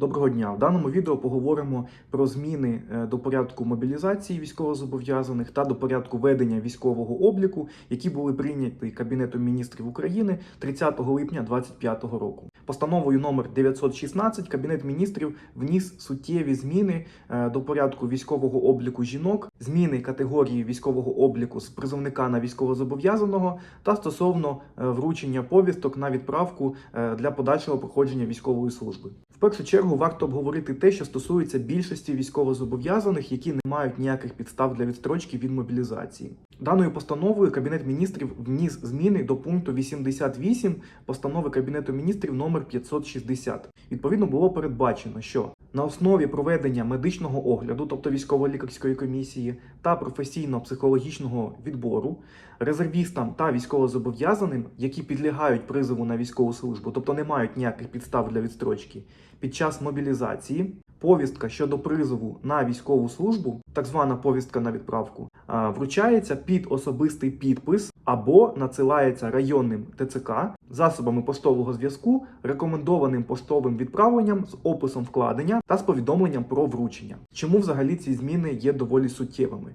Доброго дня! В даному відео поговоримо про зміни е, до порядку мобілізації військовозобов'язаних та до порядку ведення військового обліку, які були прийняті Кабінетом міністрів України 30 липня 2025 року. Постановою номер 916 Кабінет міністрів вніс суттєві зміни е, до порядку військового обліку жінок, зміни категорії військового обліку з призовника на військовозобов'язаного та стосовно е, вручення повісток на відправку для подальшого проходження військової служби. В першу чергу варто обговорити те, що стосується більшості військовозобов'язаних, які не мають ніяких підстав для відстрочки від мобілізації. Даною постановою Кабінет міністрів вніс зміни до пункту 88 постанови Кабінету міністрів номер 560. Відповідно було передбачено, що на основі проведення медичного огляду, тобто військово-лікарської комісії, та професійно-психологічного відбору резервістам та військовозобов'язаним, які підлягають призову на військову службу, тобто не мають ніяких підстав для відстрочки, під час мобілізації повістка щодо призову на військову службу, так звана повістка на відправку, вручається під особистий підпис або надсилається районним ТЦК засобами поштового зв'язку, рекомендованим поштовим відправленням з описом вкладення та з повідомленням про вручення. Чому взагалі ці зміни є доволі суттєвими?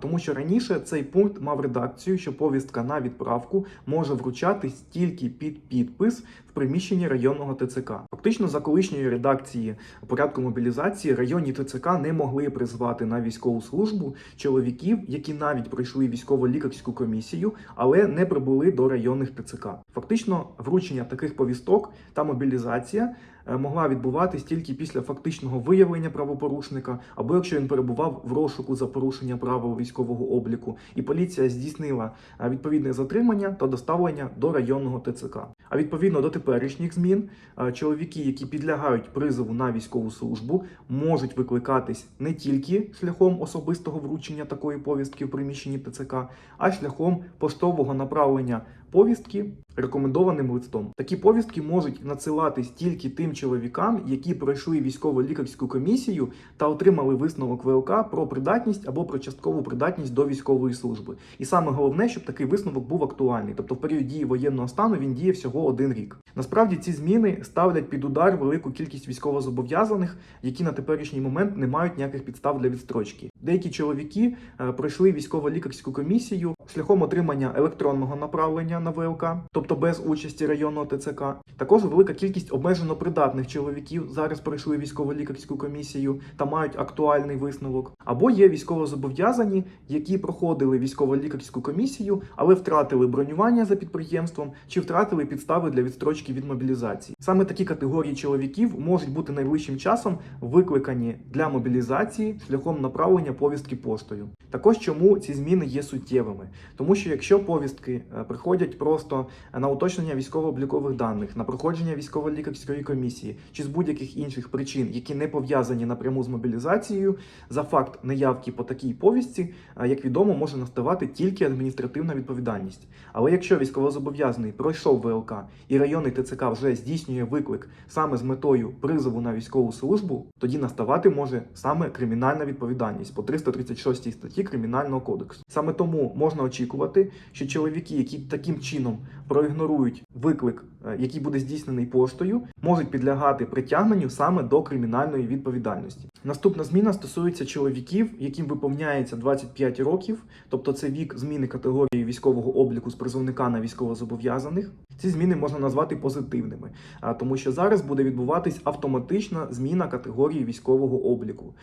Тому що раніше цей пункт мав редакцію, що повістка на відправку може вручатись тільки під підпис в приміщенні районного ТЦК. Фактично, за колишньої редакції порядку мобілізації районні ТЦК не могли призвати на військову службу чоловіків, які навіть пройшли військово-лікарську комісію, але не прибули до районних ТЦК. Фактично, вручення таких повісток та мобілізація могла відбуватись тільки після фактичного виявлення правопорушника, або якщо він перебував в розшуку за порушення правил військового обліку, і поліція здійснила е, відповідне затримання та доставлення до районного ТЦК. А відповідно до теперішніх змін, е, чоловіки, які підлягають призову на військову службу, можуть викликатись не тільки шляхом особистого вручення такої повістки в приміщенні ТЦК, а шляхом поштового направлення повістки рекомендованим листом. Такі повістки можуть надсилатись тільки тим чоловікам, які пройшли військово-лікарську комісію та отримали висновок ВЛК про придатність або про часткову придатність до військової служби. І саме головне, щоб такий висновок був актуальний, тобто в період дії воєнного стану він діє всього один рік. Насправді ці зміни ставлять під удар велику кількість військовозобов'язаних, які на теперішній момент не мають ніяких підстав для відстрочки. Деякі чоловіки е, пройшли військово-лікарську комісію шляхом отримання електронного направлення на ВЛК, тобто без участі районного ТЦК. Також велика кількість обмежено придатних чоловіків зараз пройшли військово-лікарську комісію та мають актуальний висновок. Або є військовозобов'язані, які проходили військово-лікарську комісію, але втратили бронювання за підприємством чи втратили підстави для відстрочки від мобілізації. Саме такі категорії чоловіків можуть бути найближчим часом викликані для мобілізації шляхом направлення повістки поштою. Також чому ці зміни є суттєвими? Тому що якщо повістки е, приходять просто на уточнення військово-облікових даних, на проходження військово-лікарської комісії чи з будь-яких інших причин, які не пов'язані напряму з мобілізацією, за факт неявки по такій повістці, е, як відомо, може наставати тільки адміністративна відповідальність. Але якщо військовозобов'язаний пройшов ВЛК і районний ТЦК вже здійснює виклик саме з метою призову на військову службу, тоді наставати може саме кримінальна відповідальність по 336 статті Кримінального кодексу. Саме тому можна очікувати, що чоловіки, які таким чином проігнорують виклик, е, який буде здійснений поштою, можуть підлягати притягненню саме до кримінальної відповідальності. Наступна зміна стосується чоловіків, яким виповняється 25 років, тобто це вік зміни категорії військового обліку з призовника на військовозобов'язаних. Ці зміни можна назвати позитивними, тому що зараз буде відбуватись автоматична зміна категорії військового обліку.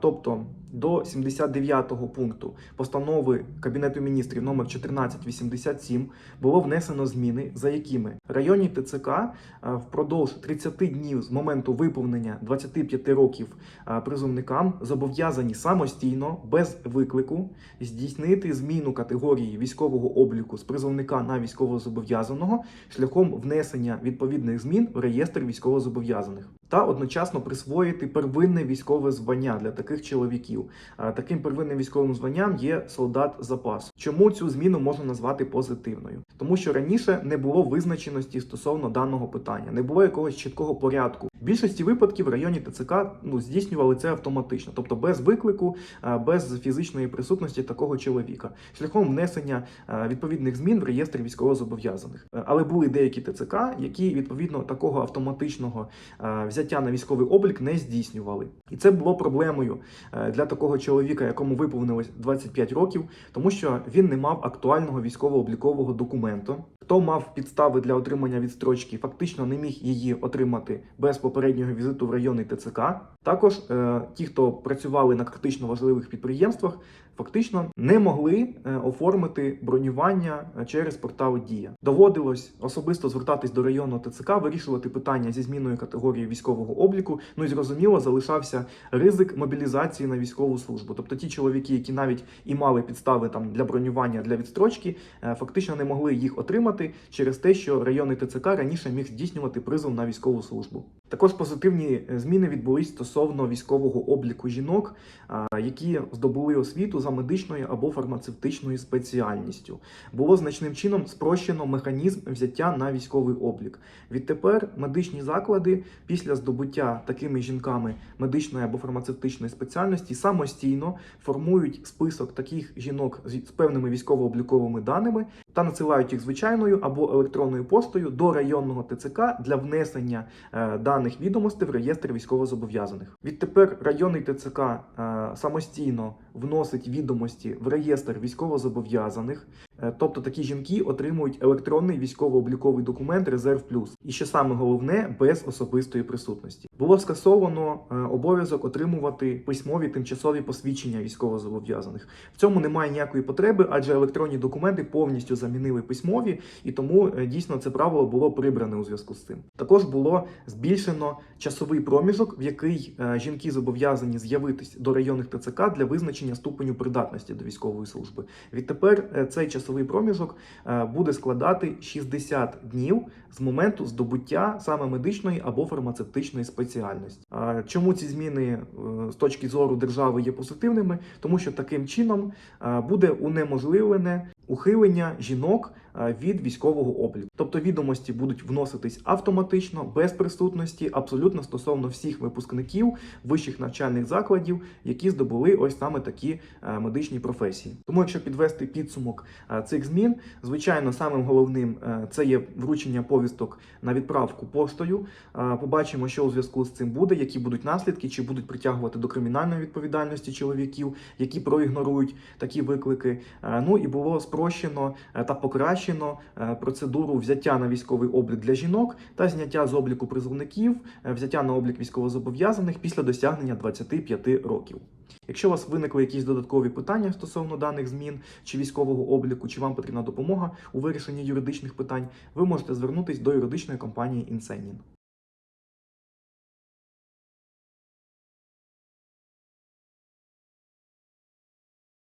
Тобто до 79 пункту постанови Кабінету міністрів номер 1487 було внесено зміни, за якими районні ТЦК впродовж 30 днів з моменту виповнення 25 років призовникам зобов'язані самостійно без виклику здійснити зміну категорії військового обліку з призовника на військовозобов'язаного шляхом внесення відповідних змін в реєстр військовозобов'язаних. Та одночасно присвоїти первинне військове звання для таких чоловіків. Таким первинним військовим званням є солдат запасу. Чому цю зміну можна назвати позитивною? Тому що раніше не було визначеності стосовно даного питання, не було якогось чіткого порядку, В більшості випадків в районі ТЦК ну, здійснювали це автоматично, тобто без виклику, е, без фізичної присутності такого чоловіка, шляхом внесення е, відповідних змін в реєстр військовозобов'язаних. Е, Але були деякі ТЦК, які відповідно такого автоматичного взяття на військовий облік не здійснювали. І це було проблемою для такого чоловіка, якому виповнилось 25 років, тому що він не мав актуального військово-облікового документу. Хто мав підстави для отримання відстрочки, фактично не міг її отримати без попереднього візиту в районний ТЦК. Також е, ті, хто працювали на критично важливих підприємствах, фактично не могли е, оформити бронювання е, через портал Дія. Доводилось особисто звертатись до районного ТЦК, вирішувати питання зі зміною категорії військового обліку. Ну і зрозуміло, залишався ризик мобілізації на військову службу. Тобто ті чоловіки, які навіть і мали підстави там для бронювання для відстрочки, е, фактично не могли їх отримати через те, що районний ТЦК раніше міг здійснювати призов на військову службу. Також позитивні е, зміни відбулись стосовно військового обліку жінок, які здобули освіту за медичною або фармацевтичною спеціальністю. Було значним чином спрощено механізм взяття на військовий облік. Відтепер медичні заклади після здобуття такими жінками медичної або фармацевтичної спеціальності самостійно формують список таких жінок з певними військово-обліковими даними та надсилають їх звичайною або електронною поштою до районного ТЦК для внесення е, даних відомостей в реєстр військовозобов'язаних. Відтепер районний ТЦК е, самостійно вносить відомості в реєстр військовозобов'язаних. Е, Тобто такі жінки отримують електронний військово-обліковий документ Резерв Плюс. І що саме головне, без особистої присутності. Було скасовано е, обов'язок отримувати письмові тимчасові посвідчення військовозобов'язаних. В цьому немає ніякої потреби, адже електронні документи повністю замінили письмові, і тому е, дійсно це правило було прибране у зв'язку з цим. Також було збільшено часовий проміжок, в який е, жінки зобов'язані з'явитись до районних ТЦК для визначення ступеню придатності до військової служби. Відтепер е, цей часовий проміжок е, буде складати 60 днів з моменту здобуття саме медичної або фармацевтичної спеціальності. Чому ці зміни з точки зору держави є позитивними? Тому що таким чином буде унеможливлене ухилення жінок е, від військового обліку. Тобто відомості будуть вноситись автоматично, без присутності, абсолютно стосовно всіх випускників вищих навчальних закладів, які здобули ось саме такі е, медичні професії. Тому, якщо підвести підсумок е, цих змін, звичайно, самим головним це є вручення повісток на відправку поштою. Побачимо, що у зв'язку з цим буде, які будуть наслідки, чи будуть притягувати до кримінальної відповідальності чоловіків, які проігнорують такі виклики. Ну і було спрощено е, та покращено е, процедуру взяття на військовий облік для жінок та зняття з обліку призовників, е, взяття на облік військовозобов'язаних після досягнення 25 років. Якщо у вас виникли якісь додаткові питання стосовно даних змін чи військового обліку, чи вам потрібна допомога у вирішенні юридичних питань, ви можете звернутись до юридичної компанії Інсенін.